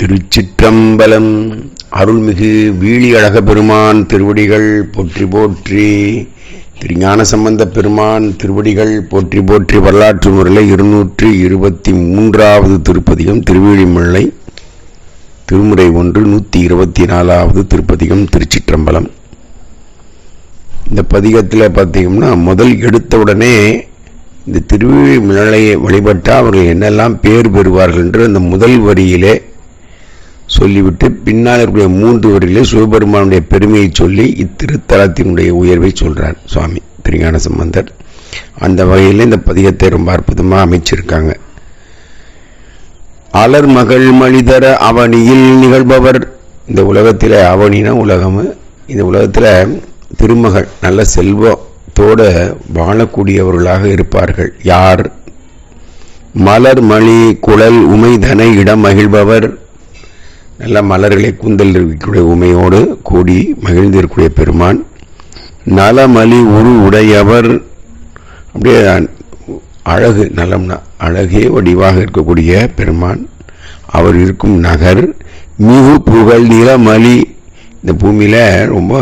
திருச்சிற்றம்பலம் அருள்மிகு வீழியழக பெருமான் திருவடிகள் போற்றி போற்றி திருஞான சம்பந்த பெருமான் திருவடிகள் போற்றி போற்றி வரலாற்று முறையில் இருநூற்றி இருபத்தி மூன்றாவது திருப்பதிகம் திருவிழிமில்லை திருமுறை ஒன்று நூற்றி இருபத்தி நாலாவது திருப்பதிகம் திருச்சிற்றம்பலம். இந்த பதிகத்தில் பார்த்தீங்கன்னா முதல் எடுத்தவுடனே இந்த திருவிழிமலையை வழிபட்டால் அவர்கள் என்னெல்லாம் பேர் பெறுவார்கள் என்று அந்த முதல் வரியிலே சொல்லிவிட்டு பின்னால் இருக்கக்கூடிய மூன்று வரியிலே சிவபெருமானுடைய பெருமையை சொல்லி இத்திருத்தலத்தினுடைய உயர்வை சொல்கிறார் சுவாமி திருஞான சம்பந்தர். அந்த வகையில் இந்த பதிகத்தை ரொம்ப அற்புதமாக அமைச்சிருக்காங்க. அலர் மகள் மனிதர அவனியில் நிகழ்பவர். இந்த உலகத்தில் அவனினா உலகம். இந்த உலகத்தில் திருமகள் நல்ல செல்வத்தோடு வாழக்கூடியவர்களாக இருப்பார்கள். யார்? மலர் மணி குழல் உமைதனை இடம் மகிழ்பவர். நல்ல மலர்களை கூந்தல் இருக்கக்கூடிய உமையோடு கூடி மகிழ்ந்திருக்கக்கூடிய பெருமான். நலமலி உரு உடையவர். அப்படியே அழகு நலம்னா அழகே வடிவாக இருக்கக்கூடிய பெருமான். அவர் இருக்கும் நகர் மிகு புகழ் நிலமலி இந்த பூமியில் ரொம்ப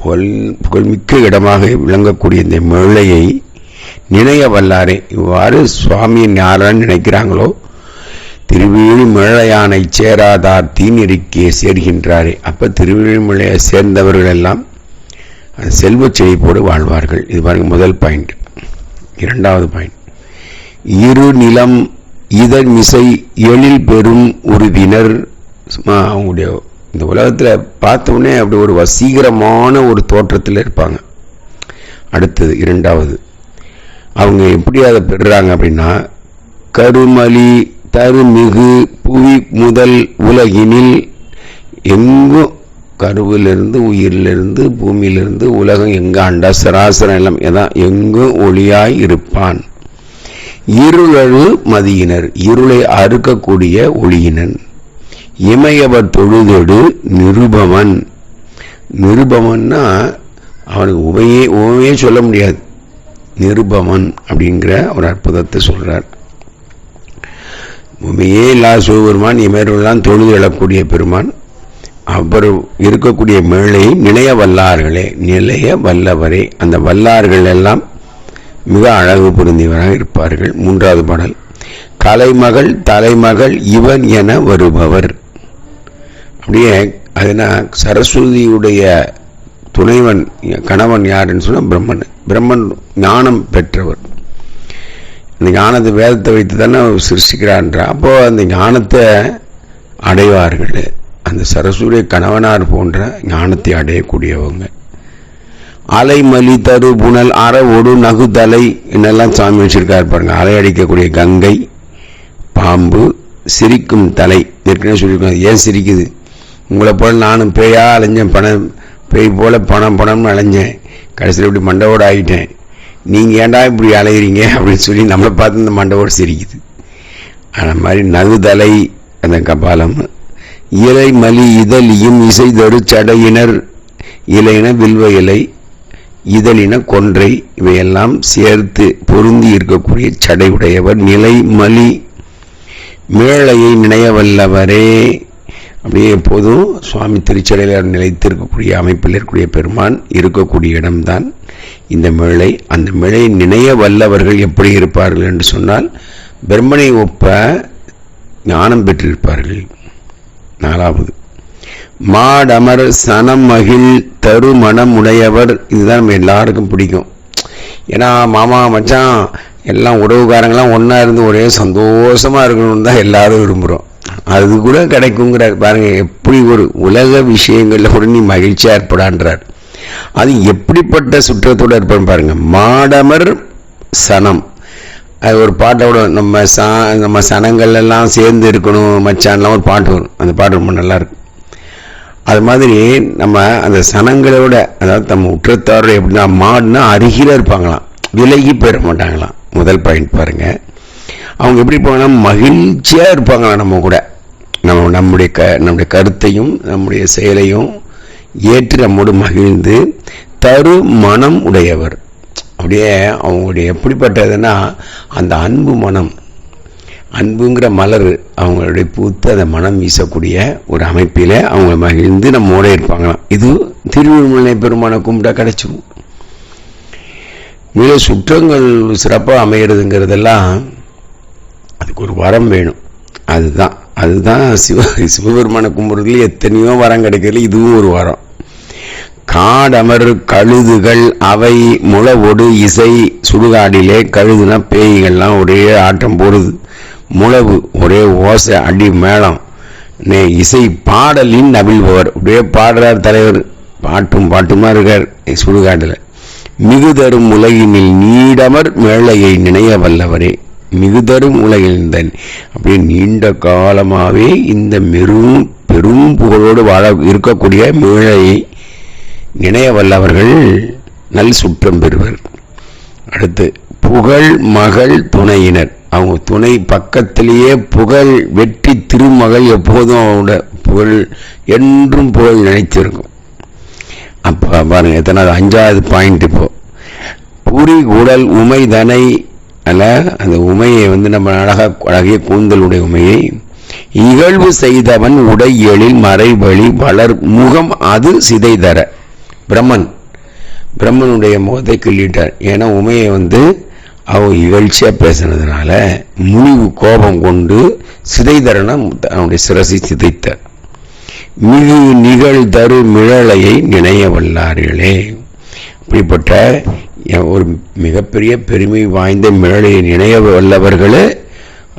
புகழ் புகழ்மிக்க இடமாக விளங்கக்கூடிய இந்த மேளையை நினைய வல்லாரே. இவ்வாறு சுவாமியின் யாரான்னு நினைக்கிறாங்களோ திருவேழிமழையானை சேராதார் தீனிருக்கே சேர்கின்றாரே. அப்போ திருவேழிமலையை சேர்ந்தவர்கள் எல்லாம் செல்வ செழிப்போடு வாழ்வார்கள். இது பாருங்க முதல் பாயிண்ட். இரண்டாவது பாயிண்ட். இரு நிலம் இதழ் மிசை எழில் பெறும் உறுதினர் சும்மா அவங்களுடைய இந்த உலகத்தில் பார்த்தோன்னே அப்படி ஒரு வசீகரமான ஒரு தோற்றத்தில் இருப்பாங்க. அடுத்தது இரண்டாவது. அவங்க எப்படி அதை பெறுறாங்க அப்படின்னா கருமலி தருமிகு புவி முதல் உலகினில் எங்கும் கருவிலிருந்து உயிரிலிருந்து பூமியிலிருந்து உலகம் எங்காண்ட சராசர நிலம் எதான் எங்கும் ஒளியாய் இருப்பான்? இருளழு மதியினர் இருளை அறுக்கக்கூடிய ஒளியினன். இமையவர் தொழுதொடு நிருபமன் நிருபமன்னா அவனுக்கு உமையே உமையே சொல்ல முடியாது. நிருபமன் அப்படிங்கிற ஒரு அற்புதத்தை சொல்றார். உண்மையே இல்லாத சிவபெருமான் இமரெல்லாம் தொழுது எழக்கூடிய பெருமான். அவர் இருக்கக்கூடிய மேலையை நிலைய வல்லார்களே நிலைய வல்லவரே. அந்த வல்லார்கள் எல்லாம் மிக அழகு பொருந்தியவராக இருப்பார்கள். மூன்றாவது பாடல் கலைமகள் தலைமகள் இவன் என வருபவர். அப்படியே அதுனா சரஸ்வதியுடைய துணைவன் கணவன் யாருன்னு சொன்னால் பிரம்மன். பிரம்மன் ஞானம் பெற்றவர். அந்த ஞானத்தை வேதத்தை வைத்து தானே சிருஷ்டிக்கிறான்ற? அப்போ அந்த ஞானத்தை அடைவார்கள். அந்த சரஸ்வரிய கணவனார் போன்ற ஞானத்தை அடையக்கூடியவங்க. அலைமலி தரு புனல் அற நகு நகுதலை என்னெல்லாம் சாமி வச்சிருக்கார் பாருங்க. அலை அடிக்கக்கூடிய கங்கை பாம்பு சிரிக்கும் தலை. ஏற்கனவே சொல்லியிருக்காங்க. ஏன் சிரிக்குது? உங்களை போல் நானும் பேயா அலைஞ்சேன் பணம் பேய் போல பணம் பணம்னு அலைஞ்சேன். கடைசியில் இப்படி மண்டவோடு ஆகிட்டேன் நீங்கள் ஏன்டா இப்படி அலைகிறீங்க அப்படின்னு சொல்லி நம்மளை பார்த்து இந்த மண்டவோடு சிரிக்குது. அந்த மாதிரி நகுதலை அந்த கபாலம். இலை மலி இதழியும் இசை தரு சடையினர். இலையின வில்வ இலை இதழின கொன்றை. இவையெல்லாம் சேர்த்து பொருந்தி இருக்கக்கூடிய சடை உடையவர் நிலை மலி. மேளையை நினையவல்லவரே அப்படியே எப்போதும் சுவாமி திருச்சடையில் நிலைத்திருக்கக்கூடிய அமைப்பில் இருக்கக்கூடிய பெருமான் இருக்கக்கூடிய இடம்தான். இந்த மேளை அந்த மேளையை நினைய வல்லவர்கள் எப்படி இருப்பார்கள் என்று சொன்னால் பிரம்மனை ஒப்ப ஞானம் பெற்றிருப்பார்கள். நாலாவது மாடமர் சனம் மகிழ் தரு மனம் உடையவர். இதுதான் நம்ம எல்லாருக்கும் பிடிக்கும். ஏன்னா மாமா மச்சான் எல்லாம் உறவுக்காரங்களாம் ஒன்றா இருந்து ஒரே சந்தோஷமாக இருக்கணும்னு தான் எல்லாரும் விரும்புகிறோம் அது கூட கிடைக்குங்கிறார் பாருங்கள் எப்படி ஒரு உலக விஷயங்களில் கூட நீ மகிழ்ச்சியாக ஏற்படான்றார் அது எப்படிப்பட்ட சுற்றத்தோடு இருப்பான்னு பாருங்க. மாடமர் சனம். அது ஒரு பாட்டோட நம்ம சா நம்ம சனங்கள் எல்லாம் சேர்ந்து இருக்கணும் மச்சான்லாம் ஒரு பாட்டு வரும். அந்த பாட்டு ரொம்ப நல்லா இருக்கும் அது மாதிரி நம்ம அந்த சனங்களோட அதாவது நம்ம உற்றத்தாரோட எப்படின்னா மாடுனா அருகில இருப்பாங்களாம். விலகி போயிட மாட்டாங்களாம். முதல் பாயிண்ட் பாருங்க. அவங்க எப்படி போவாங்கன்னா மகிழ்ச்சியாக இருப்பாங்களாம் நம்ம கூட. நம்ம நம்முடைய க நம்முடைய கருத்தையும் நம்முடைய செயலையும் ஏற்று நம்மோடு மகிழ்ந்து தரு மனம் உடையவர். அப்படியே அவங்களுடைய எப்படிப்பட்டதுன்னா அந்த அன்பு மனம். அன்புங்கிற மலர் அவங்களுடைய பூத்து அதை மனம் வீசக்கூடிய ஒரு அமைப்பில் அவங்க மகிழ்ந்து நம்மோட இருப்பாங்களாம். இது திருவிழ்மலை பெருமானை கும்பிட்டா கிடைச்சிடும் மிக சுற்றங்கள் சிறப்பாக அமைகிறதுங்கிறதெல்லாம் அதுக்கு ஒரு வரம் வேணும். அதுதான். அதுதான் சிவ சிவபெருமானை கும்பிட்றதுல எத்தனையோ வரம் கிடைக்கிறதுல இதுவும் ஒரு வரம். காடமர் கழுதுகள் அவை முளவொடு இசை சுடுகாடிலே கழுதுனா பேய்கள்லாம் ஒரே ஆட்டம் போடுது. முழவு ஒரே ஓசை அடி மேளம். நே இசை பாடலின் நவிழ்பவர். அப்படியே பாடுறார் தலைவர். பாட்டும் பாட்டுமா இருக்கார் சுடுகாட்டில். மிகுதரும் உலகினில் நீடமர் மேளையை நினைய வல்லவரே. மிகுதரும் உலகில் இந்த அப்படியே நீண்ட காலமாகவே இந்த மெரும் பெரும் புகழோடு வாழ இருக்கக்கூடிய மேழையை நினைய வல்லவர்கள் நல் சுற்றம் பெறுவர். அடுத்து புகழ் மகள் துணையினர். அவங்க துணை பக்கத்திலேயே புகழ் வெற்றி திருமகள் எப்போதும் அவங்களோட புகழ் என்றும் புகழ் நினைத்திருக்கும் அப்போ பாருங்க எத்தனாவது அஞ்சாவது பாயிண்ட் இப்போ. புரி உடல் உமை தனை அல்ல அந்த உமையை வந்து நம்ம அழகாக அழகிய கூந்தலுடைய உமையை. இகழ்வு செய்தவன் உடை எழில் மறைவழி வளர் முகம் அது சிதை தர பிரம்மன். பிரம்மனுடைய முகத்தை கிள்ளிட்டார். ஏன்னா உமையை வந்து அவன் இகழ்ச்சியாக பேசினதுனால முனிவு கோபம் கொண்டு சிதைதரன அவனுடைய சிரசை சிதைத்தார். மிகு நிகழ் தரு மிழலையை நினைய வல்லார்களே. அப்படிப்பட்ட ஒரு மிகப்பெரிய பெருமை வாய்ந்த மிழலையை நினைய வல்லவர்களே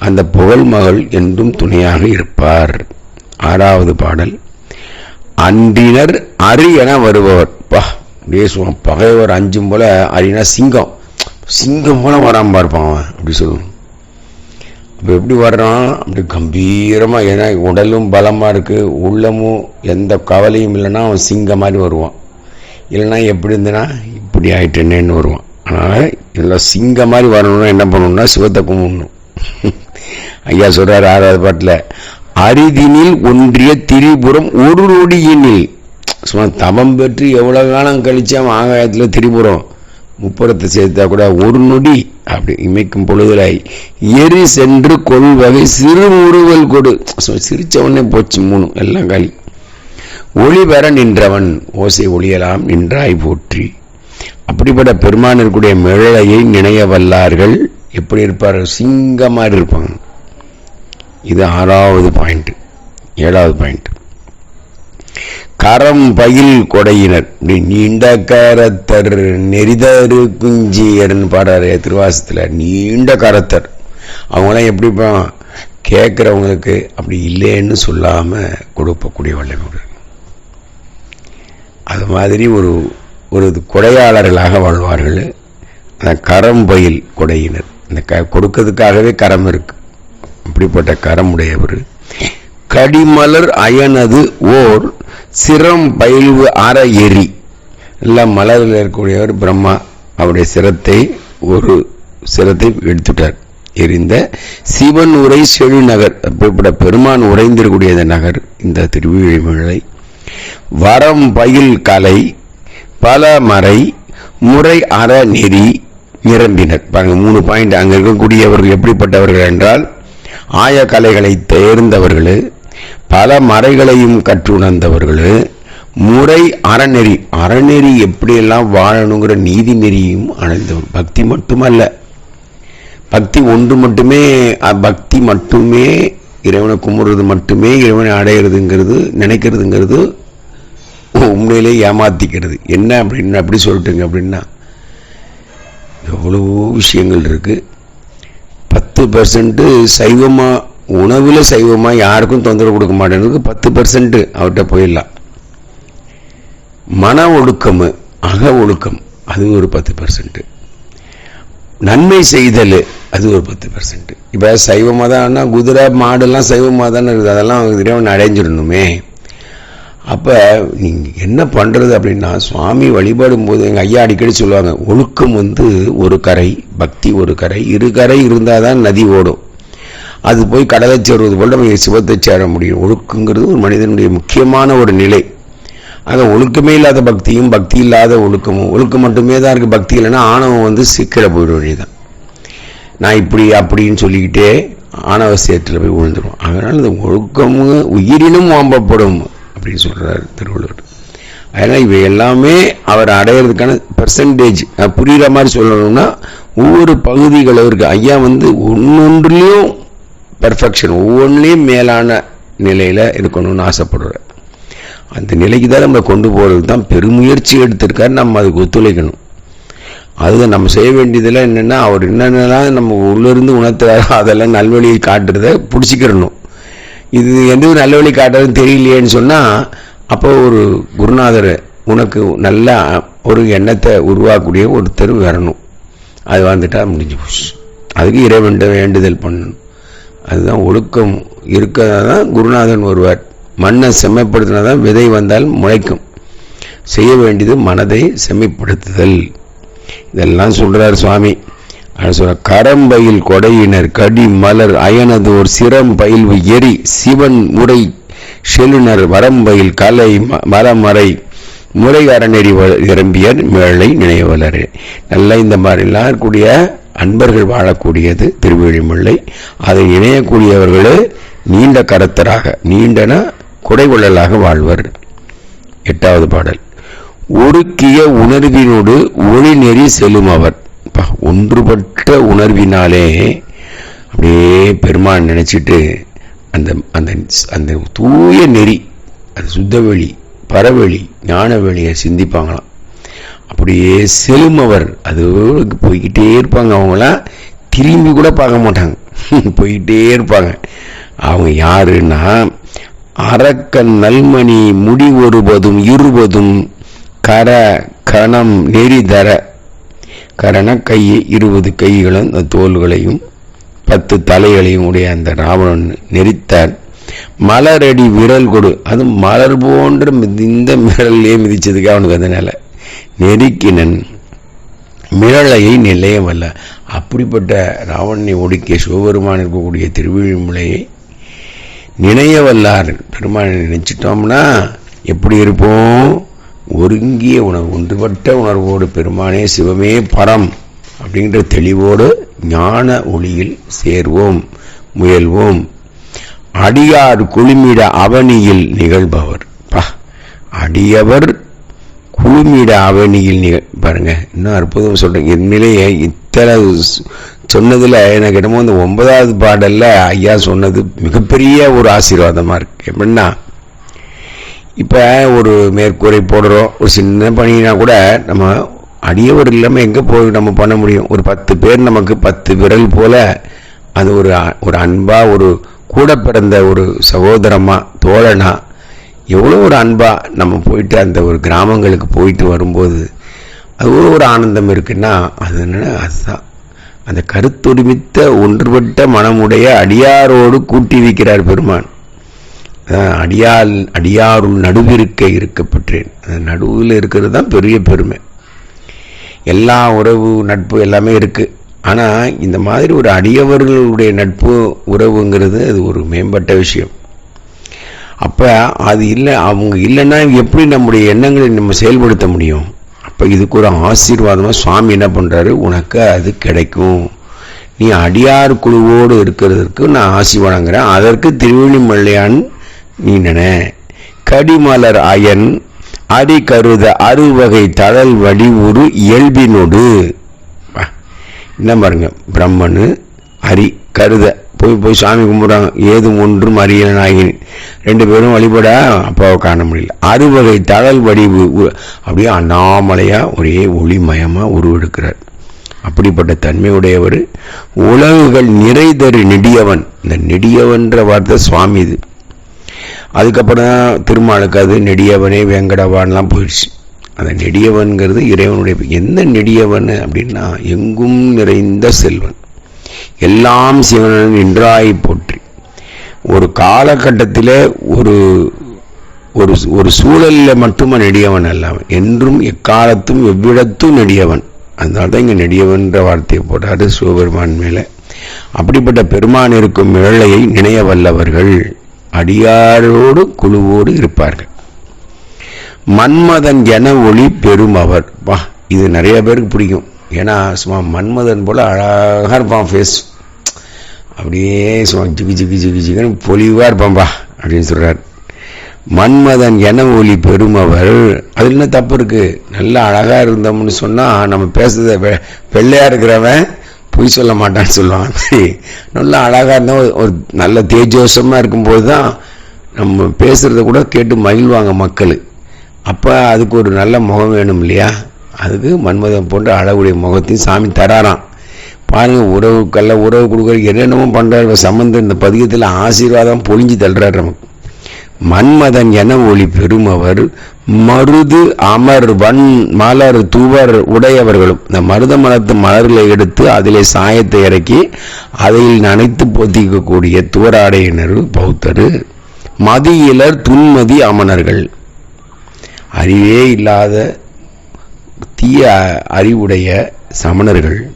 அந்த புகழ் மகள் என்றும் துணையாக இருப்பார். ஆறாவது பாடல். அன்றினர் அரி என வருபவர். அப்பா அப்படியே சொல்லுவான் பகைவர் அஞ்சும் போல அரினா சிங்கம். சிங்கம் போல வராமல் பார்ப்பான் அவன் அப்படி சொல்லுவான். அப்போ எப்படி வர்றான்? அப்படி கம்பீரமாக ஏன்னா உடலும் பலமாக இருக்குது உள்ளமும் எந்த கவலையும் இல்லைன்னா அவன் சிங்கம் மாதிரி வருவான். இல்லைன்னா எப்படி இருந்தனா இப்படி ஆயிட்டேனேன்னு வருவான். அதனால் இதில் சிங்கம் மாதிரி வரணும்னா என்ன பண்ணணும்னா சிவத்தை கும்பிடணும். ஐயா சொல்கிறார் ஆறாவது பாட்டில் அரிதினில் ஒன்றிய திரிபுரம் ஒரு நொடியினில் சும்மா தவம் பெற்று எவ்வளோ காலம் கழித்து அவன் ஆகாயத்தில் திரிபுரம் முப்புறத்தை சேர்த்தா கூட ஒரு நொடி அப்படி இமைக்கும் பொழுதுலாய். எரி சென்று கொள்வகை சிறு முறுவல் கொடு. சிரிச்ச போச்சு மூணு எல்லாம் காலி. ஒளி பெற நின்றவன் ஓசை ஒளியலாம் நின்றாய் போற்றி. அப்படிப்பட்ட பெருமானிற்குடைய மிழலையை நினைய வல்லார்கள். எப்படி இருப்பார்கள்? சிங்க மாதிரி இருப்பாங்க. இது ஆறாவது பாயிண்ட் ஏழாவது பாயிண்ட் கரம் பயில் கொடையினர். இப்படி நீண்ட கரத்தர் நெறிதரு குஞ்சியர்னு பாடுறாரு திருவாசத்தில். நீண்ட கரத்தர். அவங்களாம் எப்படி கேட்குறவங்களுக்கு அப்படி இல்லைன்னு சொல்லாமல் கொடுக்கக்கூடிய வல்லமை அது மாதிரி ஒரு ஒரு கொடையாளர்களாக வாழ்வார்கள் அந்த கரம் பயில் கொடையினர். இந்த க கொடுக்கறதுக்காகவே கரம் இருக்கு. அப்படிப்பட்ட கரம் உடையவர். கடிமலர் அயனது ஓர் சிரம் பயில்வு அற எரி. எல்லாம் மலரில் இருக்கக்கூடியவர் பிரம்மா அவருடைய சிரத்தை ஒரு சிரத்தை எடுத்துட்டார். எரிந்த சிவன் உரை செழுநகர் அப்படிப்பட்ட பெருமான் உறைந்திருக்கூடிய இந்த நகர் இந்த திருவிழிமலை. வரம் பயில் கலை பல மறை முறை அற நெறி நிரம்பினர். பாருங்க மூணு பாயிண்ட் அங்கே இருக்கக்கூடியவர்கள் எப்படிப்பட்டவர்கள் என்றால் ஆய கலைகளை தேர்ந்தவர்கள். பல மறைகளையும் கற்றுணர்ந்தவர்கள் முறை அறநெறி. அறநெறி எப்படியெல்லாம் வாழணுங்கிற நீதி நெறியும் அணைந்தவர் பக்தி மட்டுமல்ல. பக்தி ஒன்று மட்டுமே பக்தி மட்டுமே இறைவனை கும்பிடுறது மட்டுமே இறைவனை அடையிறதுங்கிறது நினைக்கிறதுங்கிறது உண்மையிலே ஏமாத்திக்கிறது. என்ன அப்படின்னு அப்படி சொல்லிட்டுங்க அப்படின்னா எவ்வளவோ விஷயங்கள் இருக்கு. பத்து பர்சன்ட்டு சைவமாக உணவில் சைவமாக யாருக்கும் தொந்தரவு கொடுக்க மாட்டேங்கிறதுக்கு பத்து பர்சன்ட் அவர்கிட்ட போயிடலாம். மன ஒழுக்கம் அக ஒழுக்கம் அது ஒரு பத்து பர்சன்ட் நன்மை செய்தல் அது ஒரு பத்து பர்சன்ட் இப்போ சைவமாக தான் குதிரை மாடெல்லாம் சைவமாக தானே இருக்குது. அதெல்லாம் இறைவன் அடைஞ்சிடணுமே. அப்போ நீங்கள் என்ன பண்ணுறது அப்படின்னா சுவாமி வழிபாடும் போது எங்கள் ஐயா அடிக்கடி சொல்லுவாங்க ஒழுக்கம் வந்து ஒரு கரை பக்தி ஒரு கரை இரு கரை இருந்தால் தான் நதி ஓடும். அது போய் கடலை சேருவது போல் நம்ம சிவத்தை சேர முடியும். ஒழுக்குங்கிறது ஒரு மனிதனுடைய முக்கியமான ஒரு நிலை. ஆக ஒழுக்கமே இல்லாத பக்தியும் பக்தி இல்லாத ஒழுக்கமும் ஒழுக்கம் மட்டுமே தான் இருக்குது பக்தி இல்லைன்னா ஆணவம் வந்து சிக்கலை போயிட வேண்டியதான் நான் இப்படி அப்படின்னு சொல்லிக்கிட்டே ஆணவ சேற்றில் போய் விழுந்துடும் அதனால் இந்த ஒழுக்கமும் உயிரினும் வாம்பப்படும் அப்படின்னு சொல்கிறார் திருவள்ளுவர். அதனால் இவை எல்லாமே அவர் அடையிறதுக்கான பெர்சன்டேஜ் புரிகிற மாதிரி சொல்லணும்னா ஒவ்வொரு பகுதிகளும் இருக்குது ஐயா வந்து ஒன்னொன்றுலேயும் பர்ஃபெக்ஷன் ஒவ்வொன்றிலையும் மேலான நிலையில் இருக்கணும்னு ஆசைப்படுறேன் அந்த நிலைக்கு தான் நம்ம கொண்டு போகிறதுக்கு தான் பெருமுயற்சி எடுத்திருக்காரு. நம்ம அதுக்கு ஒத்துழைக்கணும். அதுதான் நம்ம செய்ய வேண்டியதெல்லாம் என்னென்னா அவர் என்னென்னலாம் நம்ம உள்ளிருந்து உணர்த்துறாரோ அதெல்லாம் நல்வழியை காட்டுறத பிடிச்சிக்கிறணும் இது எந்த ஒரு நல்வழி காட்டுறதுன்னு தெரியலையேன்னு சொன்னால் அப்போ ஒரு குருநாதர் உனக்கு நல்ல ஒரு எண்ணத்தை உருவாக்கக்கூடிய ஒருத்தர் வரணும். அது வந்துட்டால் முடிஞ்சு போச்சு. அதுக்கு இறைவன் வேண்டுதல் பண்ணணும். அதுதான் ஒழுக்கம் இருக்கிறதா தான் குருநாதன் வருவார். மண்ணை செம்மைப்படுத்தினா தான் விதை வந்தால் முளைக்கும். செய்ய வேண்டியது மனதை செம்மைப்படுத்துதல். இதெல்லாம் சொல்கிறார் சுவாமி. சொல்ற கரம்பயில் கொடையினர் கடி மலர் அயனதோர் சிரம் பயில்வு எரி சிவன் முறை செலுனர் வரம்பயில் கலை மரமறை முறை அறநெறி நிரம்பியர் மேளை நினைவலரே. நல்லா இந்த மாதிரிலாம் இருக்கக்கூடிய அன்பர்கள் வாழக்கூடியது திருவிழிமுல்லை அதை இணையக்கூடியவர்களே நீண்ட கரத்தராக நீண்டன குடைகொள்ளலாக வாழ்வர். எட்டாவது பாடல். ஒடுக்கிய உணர்வினோடு ஒளி நெறி செல்லும் அவர். ஒன்றுபட்ட உணர்வினாலே அப்படியே பெருமான் நினைச்சிட்டு அந்த அந்த அந்த தூய நெறி அது சுத்தவெளி பரவெளி ஞானவெளியை சிந்திப்பாங்களாம். அப்படியே செலுமவர் அது போய்கிட்டே இருப்பாங்க அவங்களாம் திரும்பி கூட பார்க்க மாட்டாங்க. போய்கிட்டே இருப்பாங்க. அவங்க யாருன்னா அரக்கன் நல்மணி முடி ஒருபதும் இருபதும் கர கணம் நெறி தர. கரண கை இருபது கைகளும் அந்த தோள்களையும் பத்து தலைகளையும் உடைய அந்த ராவணன் நெறித்தார். மலரடி விரல் கொடு. அது மலர் போன்ற இந்த மிரல்லே மிதிச்சதுக்கு அவனுக்கு அதனால நெருக்கினன். மிரளையை நிலையம் அல்ல அப்படிப்பட்ட ராவணனை ஒடுக்கிய சிவபெருமான் இருக்கக்கூடிய திருவிழிமுலையை நினையவல்லார். பெருமானை நினைச்சிட்டோம்னா எப்படி இருப்போம்? ஒருங்கிய உணர்வு ஒன்றுபட்ட உணர்வோடு பெருமானே சிவமே பரம் அப்படிங்கிற தெளிவோடு ஞான ஒளியில் சேர்வோம் முயல்வோம். அடியார் குழுமிட அவனியில் நிகழ்பவர். பா அடியவர் பூமியிட அவனியில் நிக பாருங்க இன்னும் அற்புதம் சொல்றேன். என் நிலையை இத்தனை சொன்னதில் எனக்கு என்னமோ அந்த ஒன்பதாவது பாடலில் ஐயா சொன்னது மிகப்பெரிய ஒரு ஆசீர்வாதமாக இருக்குது எப்படின்னா இப்போ ஒரு மேற்கூரை போடுறோம் ஒரு சின்ன பணினா கூட நம்ம அடியவர் இல்லாமல் எங்கே போய் நம்ம பண்ண முடியும்? ஒரு பத்து பேர் நமக்கு பத்து விரல் போல் அது ஒரு ஒரு அன்பாக ஒரு கூட பிறந்த ஒரு சகோதரமாக தோழனா எவ்வளோ ஒரு அன்பாக நம்ம போயிட்டு அந்த ஒரு கிராமங்களுக்கு போயிட்டு வரும்போது அது ஒரு ஆனந்தம் இருக்குன்னா அது என்ன அதுதான். அந்த கருத்துரிமித்த ஒன்றுபட்ட மனமுடைய அடியாரோடு கூட்டி வைக்கிறார் பெருமான். அடியால் அடியாருள் நடுவிருக்க இருக்கப்பட்டேன் அந்த நடுவில் இருக்கிறது தான் பெரிய பெருமை. எல்லா உறவு நட்பு எல்லாமே இருக்குது ஆனால் இந்த மாதிரி ஒரு அடியவர்களுடைய நட்பு உறவுங்கிறது அது ஒரு மேம்பட்ட விஷயம். அப்போ அது இல்லை அவங்க இல்லைன்னா எப்படி நம்முடைய எண்ணங்களை நம்ம செயல்படுத்த முடியும்? அப்போ இதுக்கு ஒரு ஆசீர்வாதமாக சுவாமி என்ன பண்ணுறாரு உனக்கு அது கிடைக்கும். நீ அடியார் குழுவோடு இருக்கிறதுக்கு நான் ஆசி வழங்குறேன் அதற்கு திருவள்ளிமல்லையான் நீ நின கடிமலர் அயன் அடி கருத அறுவகை தழல் வடிவுறு இயல்பினோடு. என்ன பாருங்க பிரம்மனு அரி கருத போய் போய் சாமி கும்பிட்றாங்க. ஏதும் ஒன்றும் அரியனாகி ரெண்டு பேரும் வழிபட அப்பாவை காண முடியல. அறுவகை தழல் வடிவு அப்படியே அண்ணாமலையாக ஒரே ஒளிமயமாக உருவெடுக்கிறார். அப்படிப்பட்ட தன்மையுடையவர். உலகுகள் நிறைதரு நெடியவன். இந்த நெடியவன்ற வார்த்தை சுவாமி இது. அதுக்கப்புறம் தான் திருமாலுக்கு அது நெடியவனே வெங்கடவான்லாம் போயிடுச்சு. அந்த நெடியவன்கிறது இறைவனுடைய எந்த நெடியவன் அப்படின்னா எங்கும் நிறைந்த செல்வன். எல்லாம் சிவனன் நின்றாய் போற்றி. ஒரு காலகட்டத்தில் ஒரு ஒரு ஒரு சூழலில் மட்டுமே நெடியவன் அல்லவன் என்றும் எக்காலத்தும் எவ்விடத்தும் நெடியவன். அதனால தான் இங்கே நெடியவன்ற வார்த்தையை போட்டாரு சிவபெருமான் மேலே. அப்படிப்பட்ட பெருமான் இருக்கும் ஏழையை நினைய வல்லவர்கள் அடியாரோடு குழுவோடு இருப்பார்கள். மன்மதன் என ஒளி பெரும் அவர். வா இது நிறைய பேருக்கு பிடிக்கும். ஏன்னா சும்மா மன்மதன் போல் அழகாக இருப்பான் ஃபேஸ் அப்படியே சும்மா ஜிகி ஜிகி ஜிகி பொலிவாக இருப்பான்பா அப்படின்னு சொல்கிறார் மன்மதன் என ஒளி பெருமவர் அதில் என்ன தப்பு இருக்குது நல்லா அழகாக இருந்தோம்னு சொன்னால் நம்ம பேசுறத வெ- வெள்ளையாக இருக்கிறவன் பொய் சொல்ல மாட்டான்னு சொல்லுவான். சரி நல்லா அழகாக இருந்தால் ஒரு- ஒரு நல்ல தேஜோசமாக இருக்கும்போது தான் நம்ம பேசுகிறத கூட கேட்டு மகிழ்வாங்க மக்கள். அப்போ அதுக்கு ஒரு நல்ல முகம் வேணும் இல்லையா? அதுக்கு மன்மதன் போன்ற அழகுடைய முகத்தையும் சாமி தராராம். பாருங்க உறவுக்கல்ல உறவு கொடுக்குற என்னென்னமோ பண்ணுறாரு சம்பந்தம் இந்த பதிகத்தில் ஆசீர்வாதம் பொழிஞ்சு தள்ளுறாரு நமக்கு. மன்மதன் என ஒளி பெருமவர் மருது அமர் வன் மலர் துவர் உடையவர்களும். இந்த மருத மலத்து மலர்களை எடுத்து அதிலே சாயத்தை இறக்கி அதில் நனைத்து போத்திக்கக்கூடிய துவராடையினர் பௌத்தர். மதியிலர் துன்மதி அமணர்கள். அறிவே இல்லாத தீய அறிவுடைய சமணர்கள்.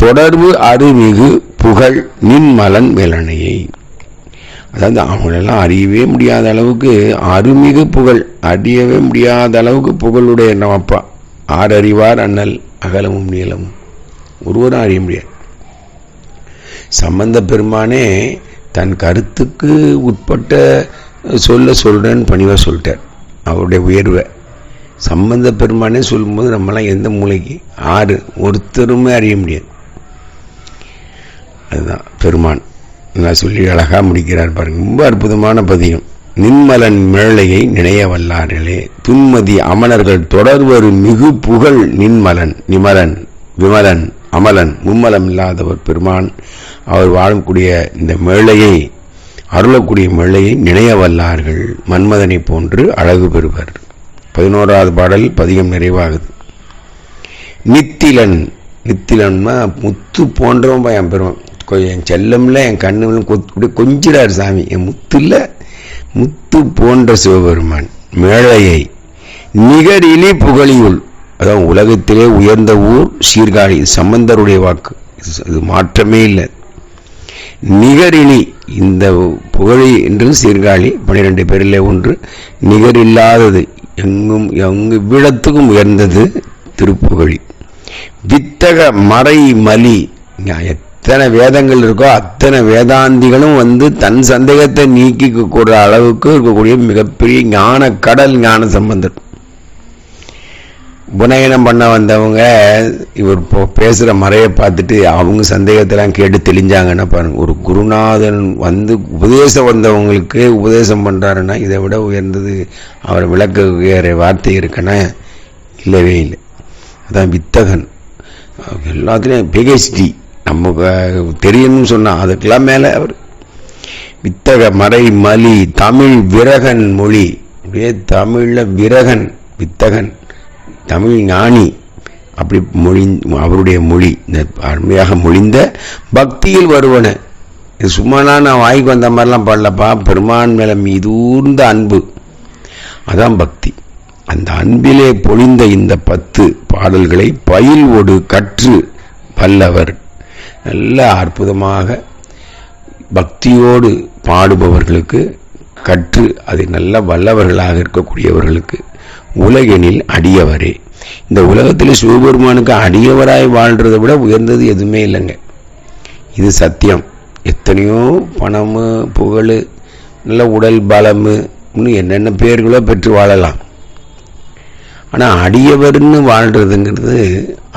தொடர்பு அருமிகு புகழ் நின்மலன் மேலனையை அதாவது அவங்களெல்லாம் அறியவே முடியாத அளவுக்கு அருமிகு புகழ் அறியவே முடியாத அளவுக்கு புகழுடைய நம்மப்பா ஆர் அறிவார் அண்ணல் அகலமும் நீளமும். ஒருவரும் அறிய முடியாது. சம்பந்த பெருமானே தன் கருத்துக்கு உட்பட்ட சொல்ல சொல்கிறேன்னு பணிவாக சொல்லிட்டார். அவருடைய உயர்வை. சம்பந்த பெருமானே சொல்லும்போது நம்மளாம் எந்த மூளைக்கு ஆறு. ஒருத்தருமே அறிய முடியாது. அதுதான். பெருமான் நான் சொல்லி அழகாக முடிக்கிறார் பாருங்க. ரொம்ப அற்புதமான பதியம். நின்மலன் மேழையை நினைய வல்லார்களே துன்மதி அமலர்கள் தொடர்வரு மிகு புகழ் நின்மலன் நிமலன் விமலன் அமலன். மும்மலம் இல்லாதவர் பெருமான். அவர் வாழக்கூடிய இந்த மேழையை அருளக்கூடிய மேழையை நினைய வல்லார்கள் மன்மதனை போன்று அழகு பெறுவர். பதினோராவது பாடல் பதிகம் நிறைவாகுது. நித்திலன். நித்திலன்னா முத்து போன்றவன் பா என் பெருமான். என் செல்லம்ல என் கண்ணுல கொஞ்சிறார் சாமி. என் முத்துல முத்து போன்ற சிவபெருமான் மேழையை நிகரிலி புகழியுள். அதான் உலகத்திலே உயர்ந்த ஊர் சீர்காழி. சம்பந்தருடைய வாக்கு. இது- மாற்றமே இல்லை. நிகரிலி இந்த புகழி என்று சீர்காழி பனிரெண்டு பேரில் ஒன்று நிகரில்லாதது எங்கும் எங்கு விடத்துக்கும் உயர்ந்தது திருப்புகழி. வித்தக மறை மலி எத்தனை வேதங்கள் இருக்கோ அத்தனை வேதாந்திகளும் வந்து தன் சந்தேகத்தை நீக்கிக்கூடிய அளவுக்கு இருக்கக்கூடிய மிகப்பெரிய ஞான கடல் ஞான சம்பந்தர். புனயனம் பண்ண வந்தவங்க இவர் இப்போ பேசுகிற மறையை பார்த்துட்டு அவங்க சந்தேகத்தெல்லாம் கேட்டு தெளிஞ்சாங்கன்னா பாருங்க. ஒரு குருநாதன் வந்து உபதேசம் வந்தவங்களுக்கு உபதேசம் பண்ணுறாருன்னா இதை விட உயர்ந்தது. அவர் விளக்க வேற வார்த்தை இருக்குன்னா இல்லவே இல்லை. அதான் வித்தகன். எல்லாத்துலேயும் பிஹெச்டி நமக்கு தெரியணும்னு சொன்னால் அதுக்கெல்லாம் மேலே அவர் வித்தக மறை மலி தமிழ் விரகன் மொழி. அப்படியே தமிழில் விரகன் வித்தகன் தமிழ் ஞானி. அப்படி மொழி அவருடைய மொழி இந்த அருமையாக மொழிந்த பக்தியில் வருவன. இது சும்மானா நான் வாய்க்கு வந்த மாதிரிலாம் பாடலப்பா. பெருமான் மேல மீதூர்ந்த அன்பு. அதான் பக்தி. அந்த அன்பிலே பொழிந்த இந்த பத்து பாடல்களை பயில் ஒடு கற்று வல்லவர் நல்ல அற்புதமாக பக்தியோடு பாடுபவர்களுக்கு கற்று அதை நல்ல வல்லவர்களாக இருக்கக்கூடியவர்களுக்கு உலகெனில் அடியவரே. இந்த உலகத்தில் சிவபெருமானுக்கு அடியவராய் வாழ்றதை விட உயர்ந்தது எதுவுமே இல்லைங்க. இது சத்தியம். எத்தனையோ பணம் புகழ் நல்ல உடல் பலம் இன்னும் என்னென்ன பேர்களோ பெற்று வாழலாம். ஆனால் அடியவர்னு வாழ்கிறதுங்கிறது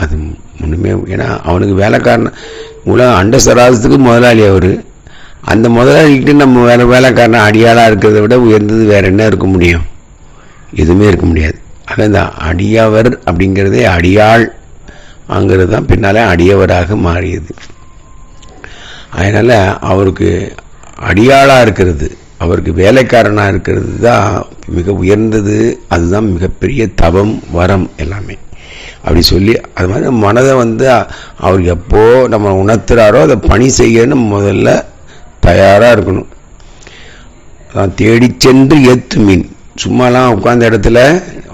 அது ஒன்றுமே ஏன்னா அவனுக்கு வேலைக்காரன் உலக அண்ட சராசத்துக்கு முதலாளி அவர். அந்த முதலாளிகிட்ட நம்ம வேலை வேலைக்காரன் அடியாளாக இருக்கிறத விட உயர்ந்தது வேறு என்ன இருக்க முடியும்? எதுவுமே இருக்க முடியாது. ஆக இந்த அடியவர் அப்படிங்கிறதே அடியாள் அங்கிறது தான் பின்னால் அடியவராக மாறியது. அதனால் அவருக்கு அடியாளாக இருக்கிறது அவருக்கு வேலைக்காரனாக இருக்கிறது தான் மிக உயர்ந்தது அதுதான் மிகப்பெரிய தவம் வரம் எல்லாமே. அப்படி சொல்லி அது மாதிரி மனதை வந்து அவர் எப்போ நம்ம உணர்த்துறாரோ அதை பணி செய்யணும் முதல்ல தயாராக இருக்கணும். அதான் தேடி சென்று ஏத்து மீன். சும்மாலாம் உட்கார்ந்த இடத்துல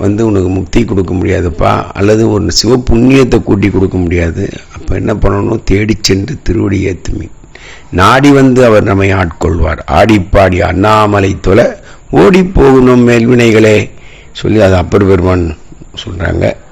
வந்து உனக்கு முக்தி கொடுக்க முடியாதுப்பா அல்லது ஒரு சிவ புண்ணியத்தை கூட்டி கொடுக்க முடியாது. அப்போ என்ன பண்ணணும்? தேடி சென்று திருவடி ஏத்து மீன். நாடி வந்து அவர் நம்மை ஆட்கொள்வார். ஆடிப்பாடி அண்ணாமலை தொலை ஓடி போகணும் மேல்வினைகளே சொல்லி அது அப்பர் பெருமான் சொல்கிறாங்க